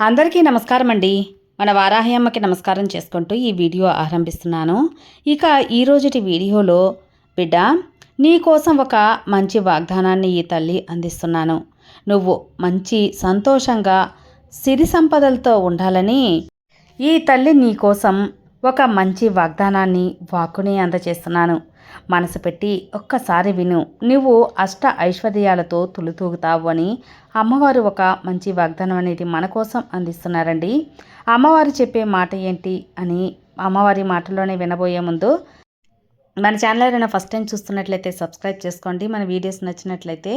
అందరికీ నమస్కారం అండి మన వారాహి అమ్మకి నమస్కారం చేసుకుంటూ ఈ వీడియో ఆరంభిస్తున్నాను. ఇక ఈరోజుటి వీడియోలో బిడ్డ నీ కోసం ఒక మంచి వాగ్దానాన్ని ఈ తల్లి అందిస్తున్నాను. నువ్వు మంచి సంతోషంగా సిరి సంపదలతో ఉండాలని ఈ తల్లి నీ కోసం ఒక మంచి వాగ్దానాన్ని వాక్కుని అందచేస్తున్నాను మనసు పెట్టి ఒక్కసారి విను. నువ్వు అష్ట ఐశ్వర్యాలతో తులుతూగుతావు అని అమ్మవారు ఒక మంచి వాగ్దానం అనేది మన కోసం అందిస్తున్నారండి. అమ్మవారు చెప్పే మాట ఏంటి అని అమ్మవారి మాటల్లోనే వినబోయే ముందు మన ఛానల్ ఏదైనా ఫస్ట్ టైం చూస్తున్నట్లయితే సబ్స్క్రైబ్ చేసుకోండి. మన వీడియోస్ నచ్చినట్లయితే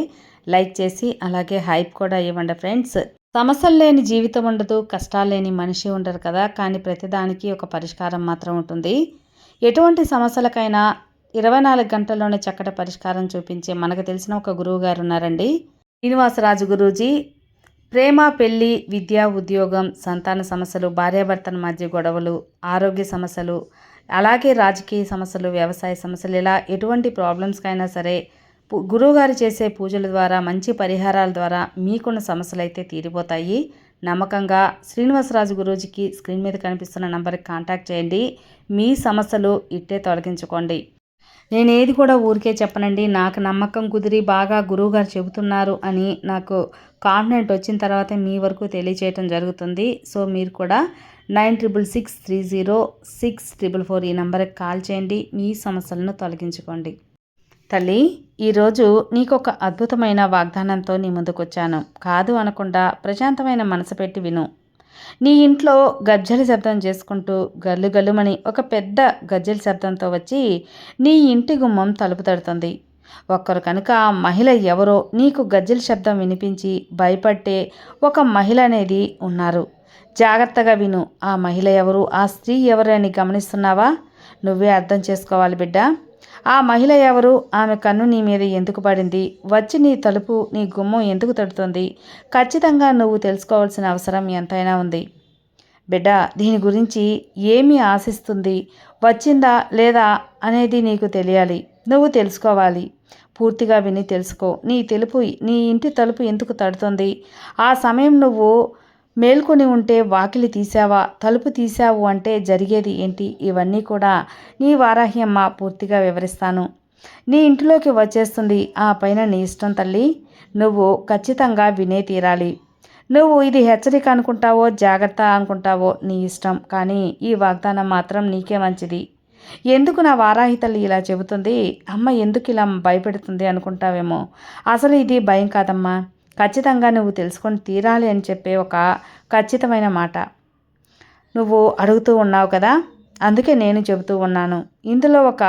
లైక్ చేసి అలాగే హైప్ కూడా ఇవ్వండి ఫ్రెండ్స్. సమస్యలు లేని జీవితం ఉండదు కష్టాలు లేని మనిషి ఉండరు కదా. కానీ ప్రతిదానికి ఒక పరిష్కారం మాత్రం ఉంటుంది. ఎటువంటి సమస్యలకైనా ఇరవై నాలుగు గంటల్లోనే చక్కటి పరిష్కారం చూపించే మనకు తెలిసిన ఒక గురువు గారు ఉన్నారండి. శ్రీనివాసరాజు గురూజీ ప్రేమ పెళ్ళి విద్య ఉద్యోగం సంతాన సమస్యలు భార్యాభర్తల మధ్య గొడవలు ఆరోగ్య సమస్యలు అలాగే రాజకీయ సమస్యలు వ్యవసాయ సమస్యలు ఇలా ఎటువంటి ప్రాబ్లమ్స్కైనా సరే పు- గురువుగారు చేసే పూజల ద్వారా మంచి పరిహారాల ద్వారా మీకున్న సమస్యలు అయితే తీరిపోతాయి. నమ్మకంగా శ్రీనివాసరాజు గురూజీకి స్క్రీన్ మీద కనిపిస్తున్న నంబర్కి కాంటాక్ట్ చేయండి. మీ సమస్యలు ఇట్టే తొలగించుకోండి. నేను ఏది కూడా ఊరికే చెప్పనండి. నాకు నమ్మకం కుదిరి బాగా గురువుగారు చెబుతున్నారు అని నాకు కాన్ఫిడెంట్ వచ్చిన తర్వాత మీ వరకు తెలియచేయటం జరుగుతుంది. సో మీరు కూడా nine triple six three zero six triple four ఈ నెంబర్కి కాల్ చేయండి. మీ సమస్యలను తొలగించుకోండి. తల్లి ఈరోజు నీకు ఒక అద్భుతమైన వాగ్దానంతో నీ ముందుకొచ్చాను. కాదు అనకుండా ప్రశాంతమైన మనసు పెట్టి విను. నీ ఇంట్లో గజ్జల శబ్దం చేసుకుంటూ గల్లు గల్లుమని ఒక పెద్ద గజ్జల శబ్దంతో వచ్చి నీ ఇంటి గుమ్మం తలుపు తడుతుంది. ఒక్కరు కనుక ఆ మహిళ ఎవరో నీకు గజ్జల శబ్దం వినిపించి భయపట్టే ఒక మహిళ అనేది ఉన్నారు. జాగ్రత్తగా విను ఆ మహిళ ఎవరు ఆ స్త్రీ ఎవరు అని గమనిస్తున్నావా? నువ్వే అర్థం చేసుకోవాలి బిడ్డ. ఆ మహిళ ఎవరు? ఆమె కన్ను నీ మీద ఎందుకు పడింది? వచ్చి నీ తలుపు నీ గుమ్మం ఎందుకు తడుతుంది? ఖచ్చితంగా నువ్వు తెలుసుకోవాల్సిన అవసరం ఎంతైనా ఉంది. బిడ్డ దీని గురించి ఏమి ఆశిస్తుంది? వచ్చిందా లేదా అనేది నీకు తెలియాలి. నువ్వు తెలుసుకోవాలి. పూర్తిగా విని తెలుసుకో. నీ తెలుపు నీ ఇంటి తలుపు ఎందుకు తడుతుంది? ఆ సమయం నువ్వు మేల్కొని ఉంటే వాకిలి తీసావా తలుపు తీసావు అంటే జరిగేది ఏంటి? ఇవన్నీ కూడా నీ వారాహ్యమ్మ పూర్తిగా వివరిస్తాను. నీ ఇంటిలోకి వచ్చేస్తుంది. ఆ పైన నీ ఇష్టం తల్లి. నువ్వు ఖచ్చితంగా వినే తీరాలి. నువ్వు ఇది హెచ్చరిక అనుకుంటావో జాగ్రత్త అనుకుంటావో నీ ఇష్టం. కానీ ఈ వాగ్దానం మాత్రం నీకే మంచిది. ఎందుకు నా వారాహి తల్లి ఇలా చెబుతుంది? అమ్మ ఎందుకు ఇలా భయపెడుతుంది అనుకుంటావేమో? అసలు ఇది భయం కాదమ్మా. ఖచ్చితంగా నువ్వు తెలుసుకొని తీరాలి అని చెప్పే ఒక ఖచ్చితమైన మాట. నువ్వు అడుగుతూ ఉన్నావు కదా? అందుకే నేను చెబుతూ ఉన్నాను. ఇందులో ఒక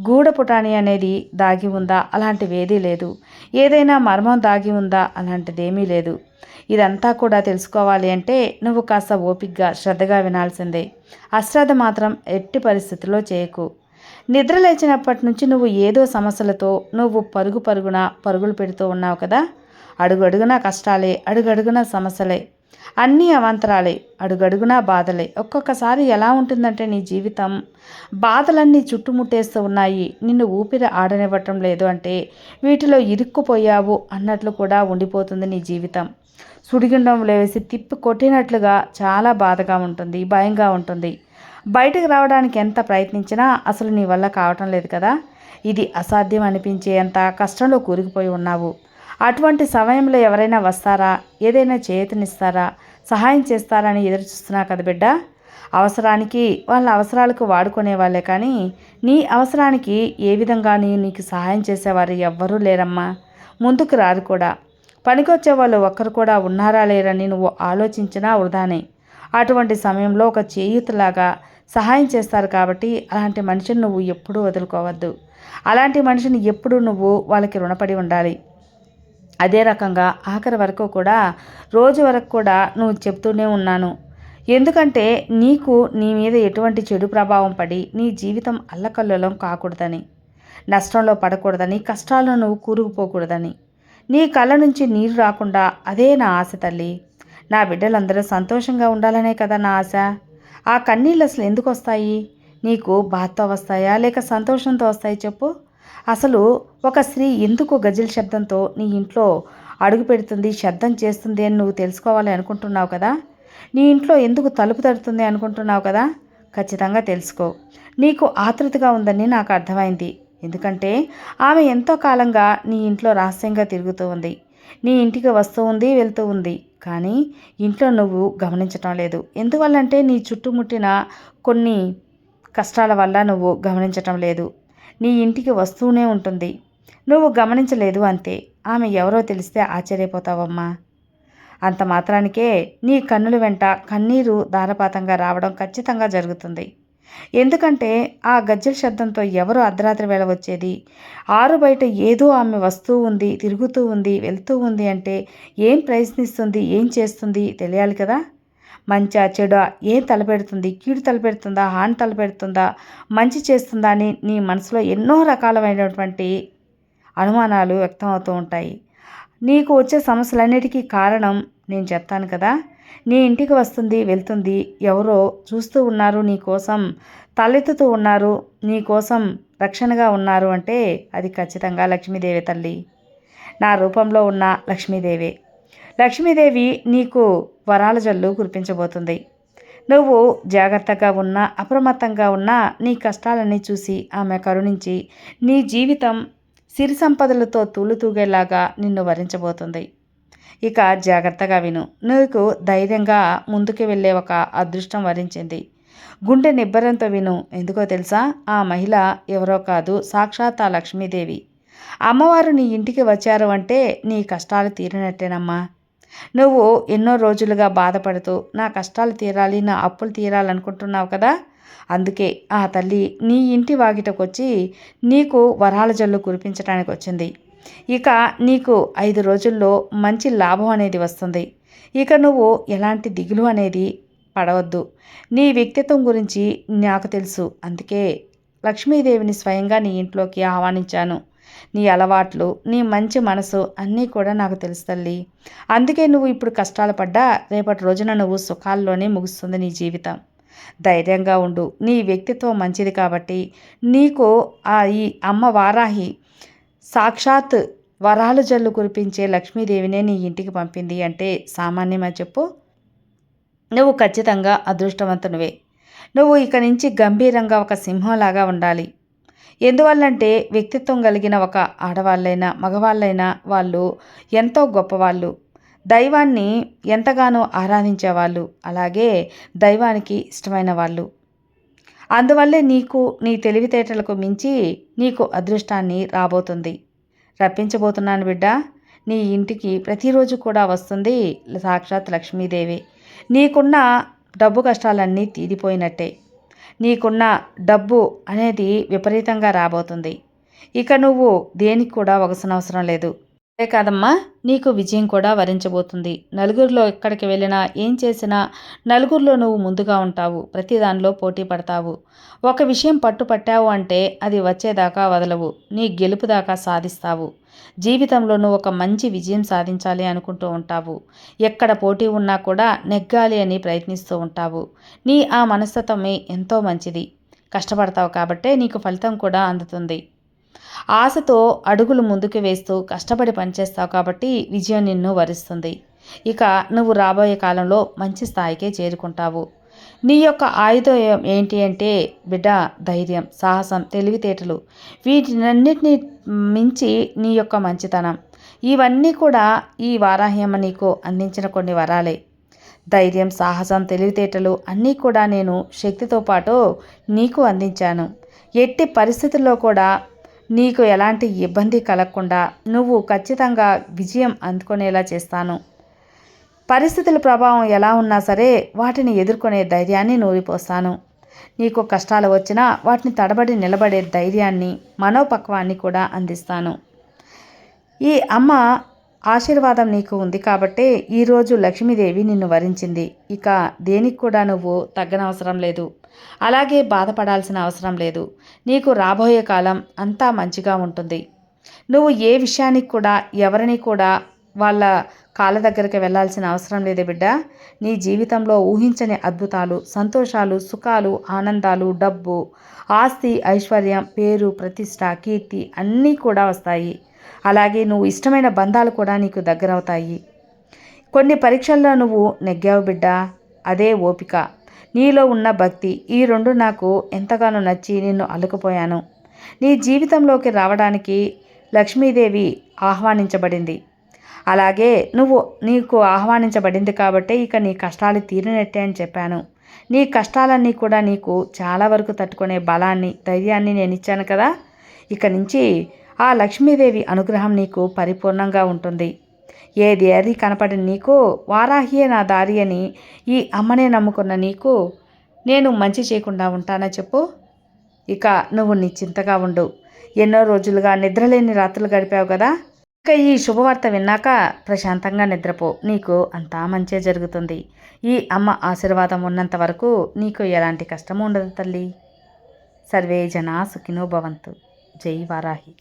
గూడపుటాణి అనేది దాగి ఉందా? అలాంటివేదీ లేదు. ఏదైనా మర్మం దాగి ఉందా? అలాంటిదేమీ లేదు. ఇదంతా కూడా తెలుసుకోవాలి అంటే నువ్వు కాస్త ఓపిగ్గా శ్రద్ధగా వినాల్సిందే. అశ్రద్ధ మాత్రం ఎట్టి పరిస్థితుల్లో చేయకు. నిద్ర లేచినప్పటి నుంచి నువ్వు ఏదో సమస్యలతో నువ్వు పరుగు పరుగున పరుగులు పెడుతూ ఉన్నావు కదా? అడుగడుగునా కష్టాలే అడుగడుగునా సమస్యలే. అన్నీ అవాంతరాలే అడుగడుగునా బాధలే. ఒక్కొక్కసారి ఎలా ఉంటుందంటే నీ జీవితం? బాధలన్నీ చుట్టుముట్టేస్తూ ఉన్నాయి. నిన్ను ఊపిరి ఆడనివ్వటం లేదు అంటే వీటిలో ఇరుక్కుపోయావు అన్నట్లు కూడా ఉండిపోతుంది నీ జీవితం. సుడిగుండం లేవేసి తిప్పి కొట్టినట్లుగా చాలా బాధగా ఉంటుంది భయంగా ఉంటుంది. బయటకు రావడానికి ఎంత ప్రయత్నించినా అసలు నీ వల్ల కావటం లేదు కదా? ఇది అసాధ్యం అనిపించేంత కష్టంలో కూరుకుపోయి ఉన్నావు. అటువంటి సమయంలో ఎవరైనా వస్తారా? ఏదైనా చేతనిస్తారా? సహాయం చేస్తారని ఎదురు చూస్తున్నా కదా బిడ్డ. అవసరానికి వాళ్ళ అవసరాలకు వాడుకునే వాళ్ళే కానీ నీ అవసరానికి ఏ విధంగా నీకు సహాయం చేసేవారు ఎవ్వరూ లేరమ్మా. ముందుకు రారు కూడా. పనికొచ్చే వాళ్ళు ఒక్కరు కూడా ఉన్నారా లేరని నువ్వు ఆలోచించినా వృధానే. అటువంటి సమయంలో ఒక చేయూతలాగా సహాయం చేస్తారు కాబట్టి అలాంటి మనిషిని నువ్వు ఎప్పుడూ వదులుకోవద్దు. అలాంటి మనిషిని ఎప్పుడూ నువ్వు వాళ్ళకి రుణపడి ఉండాలి. అదే రకంగా ఆఖరి వరకు కూడా రోజు వరకు కూడా నువ్వు చెప్తూనే ఉన్నాను. ఎందుకంటే నీకు నీ మీద ఎటువంటి చెడు ప్రభావం పడి నీ జీవితం అల్లకల్లోలం కాకూడదని నష్టంలో పడకూడదని కష్టాల్లో నువ్వు కూరుకుపోకూడదని నీ కళ్ళ నుంచి నీరు రాకుండా అదే నా ఆశ తల్లి. నా బిడ్డలందరూ సంతోషంగా ఉండాలనే కదా నా ఆశ? ఆ కన్నీళ్ళు అసలు ఎందుకు వస్తాయి? నీకు బాధతో వస్తాయా? లేక సంతోషంతో వస్తాయి చెప్పు. అసలు ఒక స్త్రీ ఎందుకు గజిల్ శబ్దంతో నీ ఇంట్లో అడుగు పెడుతుంది శబ్దం చేస్తుంది అని నువ్వు తెలుసుకోవాలి అనుకుంటున్నావు కదా? నీ ఇంట్లో ఎందుకు తలుపు తడుతుంది అనుకుంటున్నావు కదా? ఖచ్చితంగా తెలుసుకో. నీకు ఆతృతగా ఉందని నాకు అర్థమైంది. ఎందుకంటే ఆమె ఎంతో కాలంగా నీ ఇంట్లో రహస్యంగా తిరుగుతూ ఉంది. నీ ఇంటికి వస్తూ ఉంది వెళ్తూ ఉంది. కానీ ఇంట్లో నువ్వు గమనించటం లేదు. ఎందువల్లంటే నీ చుట్టుముట్టిన కొన్ని కష్టాల వల్ల నువ్వు గమనించటం లేదు. నీ ఇంటికి వస్తూనే ఉంటుంది. నువ్వు గమనించలేదు అంతే. ఆమె ఎవరో తెలిస్తే ఆశ్చర్యపోతావమ్మా. అంత మాత్రానికే నీ కన్నుల వెంట కన్నీరు ధారపాతంగా రావడం ఖచ్చితంగా జరుగుతుంది. ఎందుకంటే ఆ గజ్జల శబ్దంతో ఎవరు అర్ధరాత్రి వేళ వచ్చేది. ఆరు బయట ఏదో ఆమె వస్తూ ఉంది తిరుగుతూ ఉంది వెళ్తూ ఉంది అంటే ఏం ప్రయత్నిస్తుంది ఏం చేస్తుంది తెలియాలి కదా? మంచా చెడు ఏం తలపెడుతుంది? కీడు తలపెడుతుందా? హాని తలపెడుతుందా? మంచి చేస్తుందా అని నీ మనసులో ఎన్నో రకాలమైనటువంటి అనుమానాలు వ్యక్తమవుతూ ఉంటాయి. నీకు వచ్చే సమస్యలన్నిటికీ కారణం నేను చెప్తాను కదా. నీ ఇంటికి వస్తుంది వెళ్తుంది ఎవరో చూస్తూ ఉన్నారు నీ కోసం తలెత్తుతూ ఉన్నారు నీ కోసం రక్షణగా ఉన్నారు అంటే అది ఖచ్చితంగా లక్ష్మీదేవి తల్లి. నా రూపంలో ఉన్న లక్ష్మీదేవి. లక్ష్మీదేవి నీకు వరాల జల్లు కురిపించబోతుంది. నువ్వు జాగ్రత్తగా ఉన్నా అప్రమత్తంగా ఉన్నా నీ కష్టాలన్నీ చూసి ఆమె కరుణించి నీ జీవితం సిరి సంపదలతో తూలుతూగేలాగా నిన్ను వరించబోతుంది. ఇక జాగ్రత్తగా విను నీకు ధైర్యంగా ముందుకు వెళ్ళే ఒక అదృష్టం వరించింది. గుండె నిబ్బరంతో విను ఎందుకో తెలుసా? ఆ మహిళ ఎవరో కాదు సాక్షాత్ ఆ లక్ష్మీదేవి. అమ్మవారు నీ ఇంటికి వచ్చారు అంటే నీ కష్టాలు తీరినట్టేనమ్మా. నువ్వు ఎన్నో రోజులుగా బాధపడుతూ నా కష్టాలు తీరాలి నా అప్పులు తీరాలనుకుంటున్నావు కదా? అందుకే ఆ తల్లి నీ ఇంటి వాకిటకొచ్చి నీకు వరాల జల్లు కురిపించడానికి వచ్చింది ఇక నీకు ఐదు రోజుల్లో మంచి లాభం అనేది వస్తుంది. ఇక నువ్వు ఎలాంటి దిగులు అనేది పడవద్దు. నీ వ్యక్తిత్వం గురించి నాకు తెలుసు. అందుకే లక్ష్మీదేవిని స్వయంగా నీ ఇంట్లోకి ఆహ్వానించాను. నీ అలవాట్లు నీ మంచి మనసు అన్నీ కూడా నాకు తెలుసు తల్లి. అందుకే నువ్వు ఇప్పుడు కష్టాలు పడ్డా రేపటి రోజున నువ్వు సుఖాల్లోనే ముగుస్తుంది నీ జీవితం. ధైర్యంగా ఉండు. నీ వ్యక్తిత్వం మంచిది కాబట్టి నీకు ఆ ఈ అమ్మ వారాహి సాక్షాత్ వరాలు జల్లు కురిపించే లక్ష్మీదేవినే నీ ఇంటికి పంపింది అంటే సామాన్యమా చెప్పు? నువ్వు ఖచ్చితంగా అదృష్టవంతునివే. నువ్వు ఇక నుంచి గంభీరంగా ఒక సింహంలాగా ఉండాలి. ఎందువల్లంటే వ్యక్తిత్వం కలిగిన ఒక ఆడవాళ్ళైనా మగవాళ్ళైనా వాళ్ళు ఎంతో గొప్పవాళ్ళు. దైవాన్ని ఎంతగానో ఆరాధించేవాళ్ళు. అలాగే దైవానికి ఇష్టమైన వాళ్ళు. అందువల్లే నీకు నీ తెలివితేటలకు మించి నీకు అదృష్టాన్ని రాబోతుంది. రప్పించబోతున్నాను బిడ్డ. నీ ఇంటికి ప్రతిరోజు కూడా వస్తుంది సాక్షాత్ లక్ష్మీదేవి. నీకున్న డబ్బు కష్టాలన్నీ తీరిపోయినట్టే. నీకున్న డబ్బు అనేది విపరీతంగా రాబోతుంది. ఇక నువ్వు దేనికి కూడా అవసరం లేదు. కాదమ్మా నీకు విజయం కూడా వరించబోతుంది. నలుగురిలో ఎక్కడికి వెళ్ళినా ఏం చేసినా నలుగురిలో నువ్వు ముందుగా ఉంటావు ప్రతి దానిలో పోటీ పడతావు. ఒక విషయం పట్టు పట్టావు అంటే అది వచ్చేదాకా వదలవు నీ గెలుపు దాకా సాధిస్తావు. జీవితంలో నువ్వు ఒక మంచి విజయం సాధించాలి అనుకుంటూ ఉంటావు. ఎక్కడ పోటీ ఉన్నా కూడా నెగ్గాలి అని ప్రయత్నిస్తూ ఉంటావు. నీ ఆ మనస్తత్వమే ఎంతో మంచిది. కష్టపడతావు కాబట్టే నీకు ఫలితం కూడా అందుతుంది. ఆశతో అడుగులు ముందుకు వేస్తూ కష్టపడి పనిచేస్తావు కాబట్టి విజయం నిన్ను వరిస్తుంది. ఇక నువ్వు రాబోయే కాలంలో మంచి స్థాయికే చేరుకుంటావు. నీ యొక్క ఆయుధం ఏంటి అంటే బిడ్డ ధైర్యం సాహసం తెలివితేటలు. వీటినన్నిటిని మించి నీ యొక్క మంచితనం. ఇవన్నీ కూడా ఈ వారాహ్యమ నీకు అందించిన కొన్ని వరాలే. ధైర్యం సాహసం తెలివితేటలు అన్నీ కూడా నేను శక్తితో పాటు నీకు అందించాను. ఎట్టి పరిస్థితుల్లో కూడా నీకు ఎలాంటి ఇబ్బంది కలగకుండా నువ్వు ఖచ్చితంగా విజయం అందుకునేలా చేస్తాను. పరిస్థితుల ప్రభావం ఎలా ఉన్నా సరే వాటిని ఎదుర్కొనే ధైర్యాన్ని నూరిపోస్తాను. నీకు కష్టాలు వచ్చినా వాటిని తడబడి నిలబడే ధైర్యాన్ని మనోపక్వాన్ని కూడా అందిస్తాను. ఈ అమ్మ ఆశీర్వాదం నీకు ఉంది కాబట్టే ఈరోజు లక్ష్మీదేవి నిన్ను వరించింది. ఇక దేనికి కూడా నువ్వు తగ్గనవసరం లేదు. అలాగే బాధపడాల్సిన అవసరం లేదు. నీకు రాబోయే కాలం అంతా మంచిగా ఉంటుంది. నువ్వు ఏ విషయానికి కూడా ఎవరిని కూడా వాళ్ళ కాళ్ళ దగ్గరికి వెళ్ళాల్సిన అవసరం లేదు బిడ్డ. నీ జీవితంలో ఊహించని అద్భుతాలు సంతోషాలు సుఖాలు ఆనందాలు డబ్బు ఆస్తి ఐశ్వర్యం పేరు ప్రతిష్ట కీర్తి అన్నీ కూడా వస్తాయి. అలాగే నువ్వు ఇష్టమైన బంధాలు కూడా నీకు దగ్గరవుతాయి. కొన్ని పరీక్షల్లో నువ్వు నెగ్గావు బిడ్డ. అదే ఓపిక. నీలో ఉన్న భక్తి ఈ రెండు నాకు ఎంతగానో నచ్చి నిన్ను అల్లుకుపోయాను. నీ జీవితంలోకి రావడానికి లక్ష్మీదేవి ఆహ్వానించబడింది. అలాగే నువ్వు నీకు ఆహ్వానించబడింది కాబట్టి ఇక నీ కష్టాలు తీరినట్టే అని చెప్పాను. నీ కష్టాలన్నీ కూడా నీకు చాలా వరకు తట్టుకునే బలాన్ని ధైర్యాన్ని నేను ఇచ్చాను కదా. ఇక నుంచి ఆ లక్ష్మీదేవి అనుగ్రహం నీకు పరిపూర్ణంగా ఉంటుంది. ఏది ఏది కనపడిన నీకు? వారాహియే నా దారి అని ఈ అమ్మనే నమ్ముకున్న నీకు నేను మంచి చేయకుండా ఉంటానా చెప్పు? ఇక నువ్వు నిశ్చింతగా ఉండు. ఎన్నో రోజులుగా నిద్రలేని రాత్రులు గడిపావు కదా? ఇక ఈ శుభవార్త విన్నాక ప్రశాంతంగా నిద్రపో. నీకు అంతా మంచే జరుగుతుంది. ఈ అమ్మ ఆశీర్వాదం ఉన్నంత వరకు నీకు ఎలాంటి కష్టము ఉండదు తల్లి. సర్వే జనా సుఖినో భవంతు. జై వారాహి.